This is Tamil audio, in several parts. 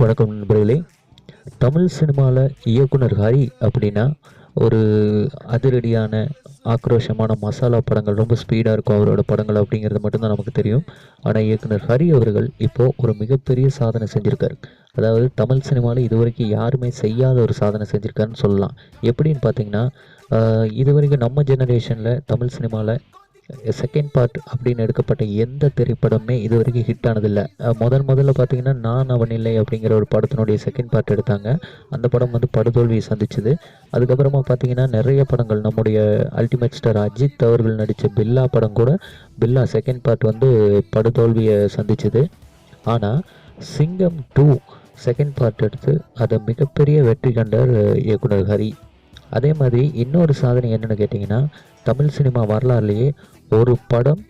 வணக்கம் நண்பர்களே. தமிழ் சினிமாவில் இயக்குனர் ஹரி அப்படின்னா ஒரு அதிரடியான ஆக்ரோஷமான மசாலா படங்கள் ரொம்ப ஸ்பீடாக இருக்கும் அவரோட படங்கள் அப்படிங்கிறது மட்டும்தான் நமக்கு தெரியும். ஆனால் இயக்குனர் ஹரி அவர்கள் இப்போது ஒரு மிகப்பெரிய சாதனை செஞ்சுருக்காரு. அதாவது தமிழ் சினிமாவில் இதுவரைக்கும் யாருமே செய்யாத ஒரு சாதனை செஞ்சுருக்காருன்னு சொல்லலாம். எப்படின்னு பார்த்தீங்கன்னா இதுவரைக்கும் இது வரைக்கும் நம்ம ஜெனரேஷனில் தமிழ் சினிமாவில் செகண்ட் பார்ட் அப்படின்னு எடுக்கப்பட்ட எந்த திரைப்படமே இது வரைக்கும் ஹிட் ஆனதில்லை முதல் முதல்ல பார்த்தீங்கன்னா நான் அவன் இல்லை அப்படிங்கிற ஒரு படத்தினுடைய செகண்ட் பார்ட் எடுத்தாங்க. அந்த படம் வந்து படுதோல்வியை சந்திச்சுது. அதுக்கப்புறமா பார்த்தீங்கன்னா நிறைய படங்கள். நம்முடைய அல்டிமேட் ஸ்டார் அஜித் அவர்கள் நடித்த பில்லா படம் கூட பில்லா செகண்ட் பார்ட் வந்து படுதோல்வியை சந்திச்சுது. ஆனால் சிங்கம் டூ செகண்ட் பார்ட் எடுத்து அதை மிகப்பெரிய வெற்றி கண்டார் இயக்குனர் ஹரி. அதே மாதிரி இன்னொரு சாதனை என்னென்னு கேட்டிங்கன்னா தமிழ் சினிமா வரலாறுலேயே ஒரு படம்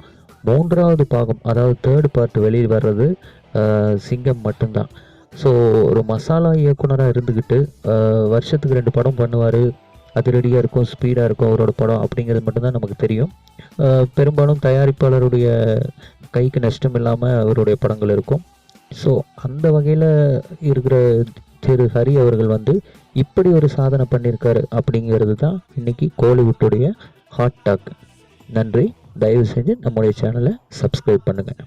மூன்றாவது பாகம் அதாவது தேர்ட் பார்ட் வெளியில் வர்றது சிங்கம் மட்டும்தான். ஸோ ஒரு மசாலா இயக்குனராக இருந்துக்கிட்டு வருஷத்துக்கு ரெண்டு படம் பண்ணுவார். அதிரடியாக இருக்கும் ஸ்பீடாக இருக்கும் அவரோட படம் அப்படிங்கிறது மட்டும்தான் நமக்கு தெரியும். பெரும்பாலும் தயாரிப்பாளருடைய கைக்கு நஷ்டம் இல்லாமல் அவருடைய படங்கள் இருக்கும். ஸோ அந்த வகையில் இருக்கிற திரு ஹரி அவர்கள் வந்து இப்படி ஒரு சாதனை பண்ணியிருக்காரு அப்படிங்கிறது தான் இன்னைக்கு கோலிவுட்டுடைய ஹாட் டாக் நன்றி. தயவு செஞ்சு நம்முடைய சேனலை சப்ஸ்கிரைப் பண்ணுங்கள்